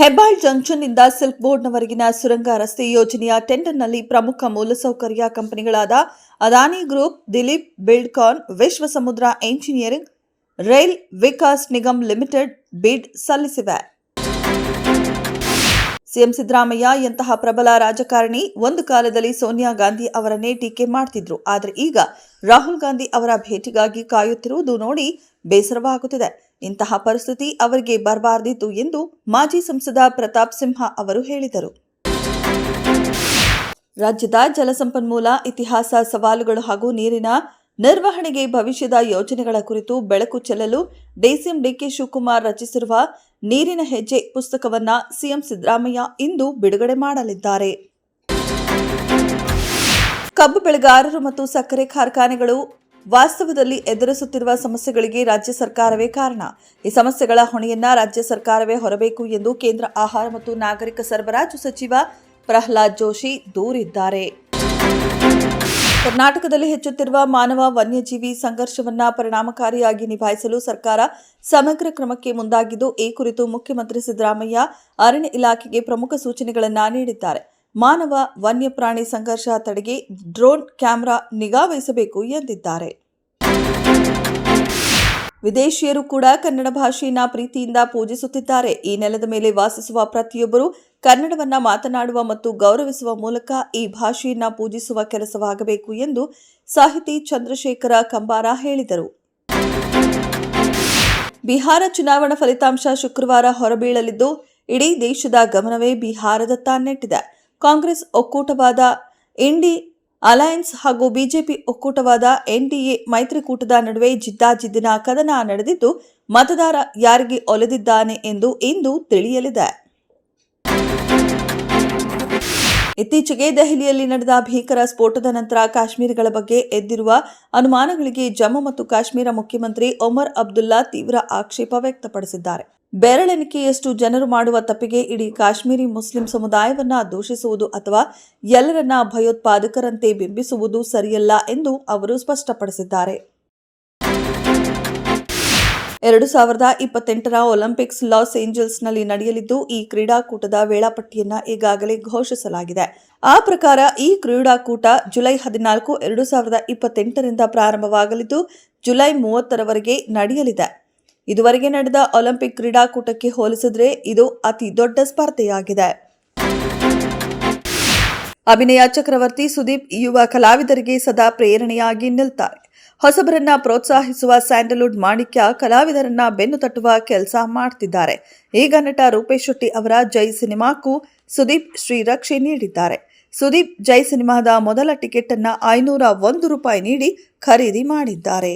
Hebbal ಜಂಕ್ಷನ್ನಿಂದ silk ಬೋರ್ಡ್ನವರೆಗಿನ ಸುರಂಗ ರಸ್ತೆ ಯೋಜನೆಯ ಟೆಂಡರ್ನಲ್ಲಿ ಪ್ರಮುಖ ಮೂಲಸೌಕರ್ಯ ಕಂಪನಿಗಳಾದ Adani group, Dilip Buildcon Vishwa Samudra engineering, rail Vikas Nigam limited bid ಸಲ್ಲಿಸಿವೆ. CM Siddaramaiah ಎಂತಹ ಪ್ರಬಲ ರಾಜಕಾರಣಿ ಒಂದು ಕಾಲದಲ್ಲಿ ಸೋನಿಯಾ ಗಾಂಧಿ ಅವರನ್ನೇ ಟೀಕೆ ಮಾಡ್ತಿದ್ರು, ಆದರೆ ಈಗ ರಾಹುಲ್ ಗಾಂಧಿ ಅವರ ಭೇಟಿಗಾಗಿ ಕಾಯುತ್ತಿರುವುದು ನೋಡಿ ಬೇಸರವಾಗುತ್ತಿದೆ. ಇಂತಹ ಪರಿಸ್ಥಿತಿ ಅವರಿಗೆ ಬರಬಾರದಿತ್ತು ಎಂದು ಮಾಜಿ ಸಂಸದ ಪ್ರತಾಪ್ ಸಿಂಹ ಅವರು ಹೇಳಿದರು. ರಾಜ್ಯದ ಜಲಸಂಪನ್ಮೂಲ, ಇತಿಹಾಸ, ಸವಾಲುಗಳು ಹಾಗೂ ನೀರಿನ ನಿರ್ವಹಣೆಗೆ ಭವಿಷ್ಯದ ಯೋಜನೆಗಳ ಕುರಿತು ಬೆಳಕು ಚೆಲ್ಲಲು ಡಿಸಿಎಂ ಡಿಕೆ ಶಿವಕುಮಾರ್ ರಚಿಸಿರುವ ನೀರಿನ ಹೆಜ್ಜೆ ಪುಸ್ತಕವನ್ನ ಸಿಎಂ ಸಿದ್ದರಾಮಯ್ಯ ಇಂದು ಬಿಡುಗಡೆ ಮಾಡಲಿದ್ದಾರೆ. ಕಬ್ಬು ಬೆಳೆಗಾರರು ಮತ್ತು ಸಕ್ಕರೆ ಕಾರ್ಖಾನೆಗಳು ವಾಸ್ತವದಲ್ಲಿ ಎದುರಿಸುತ್ತಿರುವ ಸಮಸ್ಯೆಗಳಿಗೆ ರಾಜ್ಯ ಸರ್ಕಾರವೇ ಕಾರಣ. ಈ ಸಮಸ್ಯೆಗಳ ಹೊಣೆಯನ್ನ ರಾಜ್ಯ ಸರ್ಕಾರವೇ ಹೊರಬೇಕು ಎಂದು ಕೇಂದ್ರ ಆಹಾರ ಮತ್ತು ನಾಗರಿಕ ಸರಬರಾಜು ಸಚಿವ ಪ್ರಹ್ಲಾದ್ ಜೋಶಿ ದೂರಿದ್ದಾರೆ. ಕರ್ನಾಟಕದಲ್ಲಿ ಹೆಚ್ಚುತ್ತಿರುವ ಮಾನವ ವನ್ಯಜೀವಿ ಸಂಘರ್ಷವನ್ನ ಪರಿಣಾಮಕಾರಿಯಾಗಿ ನಿಭಾಯಿಸಲು ಸರ್ಕಾರ ಸಮಗ್ರ ಕ್ರಮಕ್ಕೆ ಮುಂದಾಗಿದ್ದು, ಈ ಕುರಿತು ಮುಖ್ಯಮಂತ್ರಿ ಸಿದ್ದರಾಮಯ್ಯ ಅರಣ್ಯ ಇಲಾಖೆಗೆ ಪ್ರಮುಖ ಸೂಚನೆಗಳನ್ನು ನೀಡಿದ್ದಾರೆ. ಮಾನವ ವನ್ಯಪ್ರಾಣಿ ಸಂಘರ್ಷ ತಡೆಗೆ ಡ್ರೋನ್ ಕ್ಯಾಮೆರಾ ನಿಗಾ ವಹಿಸಬೇಕು ಎಂದಿದ್ದಾರೆ. ವಿದೇಶಿಯರು ಕೂಡ ಕನ್ನಡ ಭಾಷೆಯನ್ನ ಪ್ರೀತಿಯಿಂದ ಪೂಜಿಸುತ್ತಿದ್ದಾರೆ. ಈ ನೆಲದ ಮೇಲೆ ವಾಸಿಸುವ ಪ್ರತಿಯೊಬ್ಬರು ಕನ್ನಡವನ್ನ ಮಾತನಾಡುವ ಮತ್ತು ಗೌರವಿಸುವ ಮೂಲಕ ಈ ಭಾಷೆಯನ್ನ ಪೂಜಿಸುವ ಕೆಲಸವಾಗಬೇಕು ಎಂದು ಸಾಹಿತಿ ಚಂದ್ರಶೇಖರ ಕಂಬಾರ ಹೇಳಿದರು. ಬಿಹಾರ ಚುನಾವಣಾ ಫಲಿತಾಂಶ ಶುಕ್ರವಾರ ಹೊರಬೀಳಲಿದ್ದು, ಇಡೀ ದೇಶದ ಗಮನವೇ ಬಿಹಾರದತ್ತ ನೆಟ್ಟಿದೆ. ಕಾಂಗ್ರೆಸ್ ಒಕ್ಕೂಟವಾದ ಇಂಡಿ ಅಲಯನ್ಸ್ ಹಾಗೂ ಬಿಜೆಪಿ ಒಕ್ಕೂಟವಾದ ಎನ್ಡಿಎ ಮೈತ್ರಿಕೂಟದ ನಡುವೆ ಜಿದ್ದಾಜಿದ್ದಿನ ಕದನ ನಡೆದಿದ್ದು, ಮತದಾರ ಯಾರಿಗೆ ಒಲಿದಿದ್ದಾನೆ ಎಂದು ಇಂದು ತಿಳಿಯಲಿದೆ. ಇತ್ತೀಚೆಗೆ ದೆಹಲಿಯಲ್ಲಿ ನಡೆದ ಭೀಕರ ಸ್ಫೋಟದ ನಂತರ ಕಾಶ್ಮೀರಿಗಳ ಬಗ್ಗೆ ಎದ್ದಿರುವ ಅನುಮಾನಗಳಿಗೆ ಜಮ್ಮು ಮತ್ತು ಕಾಶ್ಮೀರ ಮುಖ್ಯಮಂತ್ರಿ ಒಮರ್ ಅಬ್ದುಲ್ಲಾ ತೀವ್ರ ಆಕ್ಷೇಪ ವ್ಯಕ್ತಪಡಿಸಿದ್ದಾರೆ. ಬೆರಳೆಣಿಕೆಯಷ್ಟು ಜನರು ಮಾಡುವ ತಪ್ಪಿಗೆ ಇಡೀ ಕಾಶ್ಮೀರಿ ಮುಸ್ಲಿಂ ಸಮುದಾಯವನ್ನ ದೂಷಿಸುವುದು ಅಥವಾ ಎಲ್ಲರನ್ನ ಭಯೋತ್ಪಾದಕರಂತೆ ಬಿಂಬಿಸುವುದು ಸರಿಯಲ್ಲ ಎಂದು ಅವರು ಸ್ಪಷ್ಟಪಡಿಸಿದ್ದಾರೆ. ಎರಡು ಸಾವಿರದ ಇಪ್ಪತ್ತೆಂಟರ ಒಲಿಂಪಿಕ್ಸ್ ಲಾಸ್ ಏಂಜಲ್ಸ್ನಲ್ಲಿ ನಡೆಯಲಿದ್ದು, ಈ ಕ್ರೀಡಾಕೂಟದ ವೇಳಾಪಟ್ಟಿಯನ್ನ ಈಗಾಗಲೇ ಘೋಷಿಸಲಾಗಿದೆ. ಆ ಪ್ರಕಾರ, ಈ ಕ್ರೀಡಾಕೂಟ ಜುಲೈ ಹದಿನಾಲ್ಕು ಎರಡು ಸಾವಿರದ ಇಪ್ಪತ್ತೆಂಟರಿಂದ ಪ್ರಾರಂಭವಾಗಲಿದ್ದು, ಜುಲೈ ಮೂವತ್ತರವರೆಗೆ ನಡೆಯಲಿದೆ. ಇದುವರೆಗೆ ನಡೆದ ಒಲಿಂಪಿಕ್ ಕ್ರೀಡಾಕೂಟಕ್ಕೆ ಹೋಲಿಸಿದ್ರೆ, ಇದು ಅತಿ ದೊಡ್ಡ ಸ್ಪರ್ಧೆಯಾಗಿದೆ. ಅಭಿನಯ ಚಕ್ರವರ್ತಿ ಸುದೀಪ್, ಯುವ ಕಲಾವಿದರಿಗೆ ಸದಾ ಪ್ರೇರಣೆಯಾಗಿ ನಿಲ್ತಾರೆ. ಹೊಸಬರನ್ನ ಪ್ರೋತ್ಸಾಹಿಸುವ ಸ್ಯಾಂಡಲ್ವುಡ್ ಮಾಣಿಕ್ಯ ಕಲಾವಿದರನ್ನ ಬೆನ್ನು ತಟ್ಟುವ ಕೆಲಸ ಮಾಡ್ತಿದ್ದಾರೆ. ಈಗ ನಟ ರೂಪೇಶ್ ಶೆಟ್ಟಿ ಅವರ ಜೈ ಸಿನಿಮಾಕ್ಕೂ ಸುದೀಪ್ ಶ್ರೀರಕ್ಷೆ ನೀಡಿದ್ದಾರೆ. ಸುದೀಪ್ ಜೈ ಸಿನಿಮಾದ ಮೊದಲ ಟಿಕೆಟ್ ಅನ್ನ ಐನೂರ ಒಂದು ರೂಪಾಯಿ ನೀಡಿ ಖರೀದಿ ಮಾಡಿದ್ದಾರೆ.